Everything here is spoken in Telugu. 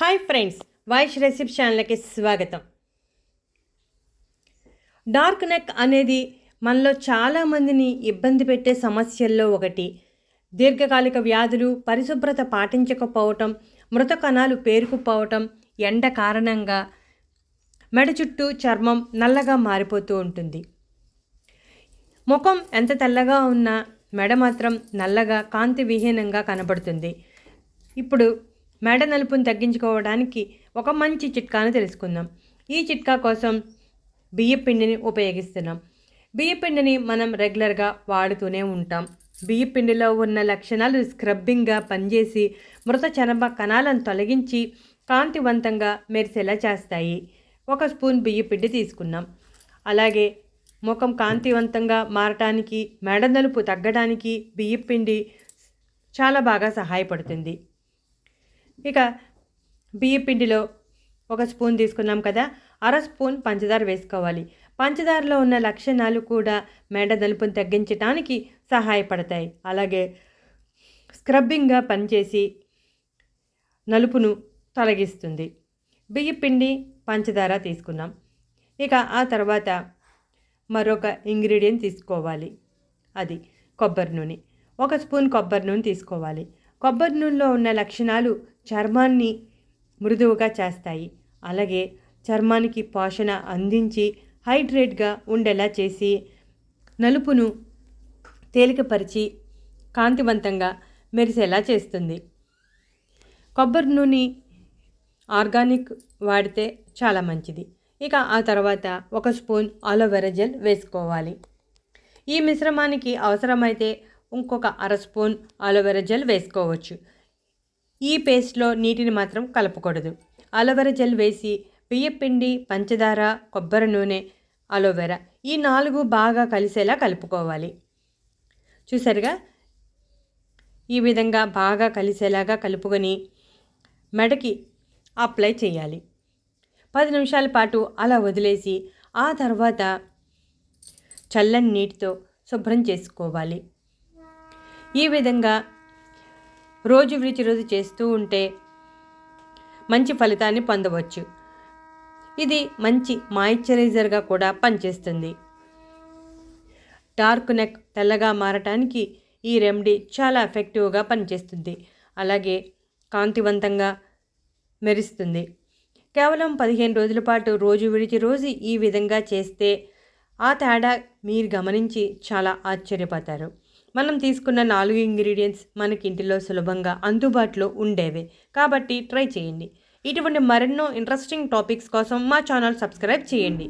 హాయ్ ఫ్రెండ్స్ వాయిస్ రెసిపీ ఛానల్కి స్వాగతం. డార్క్ నెక్ అనేది మనలో చాలామందిని ఇబ్బంది పెట్టే సమస్యల్లో ఒకటి. దీర్ఘకాలిక వ్యాధులు పరిశుభ్రత పాటించకపోవటం మృత కణాలు పేరుకుపోవటం ఎండ కారణంగా మెడ చుట్టూ చర్మం నల్లగా మారిపోతూ ఉంటుంది. ముఖం ఎంత తెల్లగా ఉన్నా మెడ మాత్రం నల్లగా కాంతి విహీనంగా కనబడుతుంది. ఇప్పుడు మెడ నలుపును తగ్గించుకోవడానికి ఒక మంచి చిట్కాను తెలుసుకుందాం. ఈ చిట్కా కోసం బియ్యపిండిని ఉపయోగిస్తున్నాం. బియ్యపిండిని మనం రెగ్యులర్గా వాడుతూనే ఉంటాం. బియ్యపిండిలో ఉన్న లక్షణాలు స్క్రబ్బింగ్గా పనిచేసి మృత చర్మ కణాలను తొలగించి కాంతివంతంగా మెరిసేలా చేస్తాయి. ఒక స్పూన్ బియ్యపిండి తీసుకున్నాం. అలాగే ముఖం కాంతివంతంగా మారటానికి మెడ నలుపు తగ్గడానికి బియ్యపిండి చాలా బాగా సహాయపడుతుంది. ఇక బియ్య పిండిలో ఒక స్పూన్ తీసుకున్నాం కదా అర స్పూన్ పంచదార వేసుకోవాలి. పంచదారలో ఉన్న లక్షణాలు కూడా మెడ నలుపును తగ్గించడానికి సహాయపడతాయి. అలాగే స్క్రబ్బింగ్గా పనిచేసి నలుపును తొలగిస్తుంది. బియ్య పిండి పంచదార తీసుకున్నాం. ఇక ఆ తర్వాత మరొక ఇంగ్రీడియంట్ తీసుకోవాలి. అది కొబ్బరి నూనె. ఒక స్పూన్ కొబ్బరి నూనె తీసుకోవాలి. కొబ్బరి నూనెలో ఉన్న లక్షణాలు చర్మాన్ని మృదువుగా చేస్తాయి. అలాగే చర్మానికి పోషణ అందించి హైడ్రేట్గా ఉండేలా చేసి నలుపును తేలికపరిచి కాంతివంతంగా మెరిసేలా చేస్తుంది. కొబ్బరి నూనె ఆర్గానిక్ వాడితే చాలా మంచిది. ఇక ఆ తర్వాత ఒక స్పూన్ అలోవెరా జెల్ వేసుకోవాలి. ఈ మిశ్రమానికి అవసరమైతే ఇంకొక అర స్పూన్ అలోవెరా జెల్ వేసుకోవచ్చు. ఈ పేస్ట్లో నీటిని మాత్రం కలపకూడదు. అలోవెరా జెల్ వేసి బియ్యపిండి పంచదార కొబ్బరి నూనె అలోవెరా ఈ నాలుగు బాగా కలిసేలా కలుపుకోవాలి. చూసారుగా? ఈ విధంగా బాగా కలిసేలాగా కలుపుకొని మెడకి అప్లై చేయాలి. పది నిమిషాల పాటు అలా వదిలేసి ఆ తర్వాత చల్లని నీటితో శుభ్రం చేసుకోవాలి. ఈ విధంగా రోజు విడిచిరోజు చేస్తూ ఉంటే మంచి ఫలితాన్ని పొందవచ్చు. ఇది మంచి మాయిశ్చరైజర్గా కూడా పనిచేస్తుంది. డార్క్ నెక్ తెల్లగా మారటానికి ఈ రెమెడీ చాలా ఎఫెక్టివ్గా పనిచేస్తుంది. అలాగే కాంతివంతంగా మెరుస్తుంది. కేవలం పదిహేను రోజుల పాటు రోజు విడిచి రోజు ఈ విధంగా చేస్తే ఆ తేడా మీరు గమనించి చాలా ఆశ్చర్యపోతారు. మనం తీసుకున్న నాలుగు ఇంగ్రీడియంట్స్ మనకి ఇంటిలో సులభంగా అందుబాటులో ఉండేవే. కాబట్టి ట్రై చేయండి. ఇటువంటి మరెన్నో ఇంట్రెస్టింగ్ టాపిక్స్ కోసం మా ఛానల్ సబ్స్క్రైబ్ చేయండి.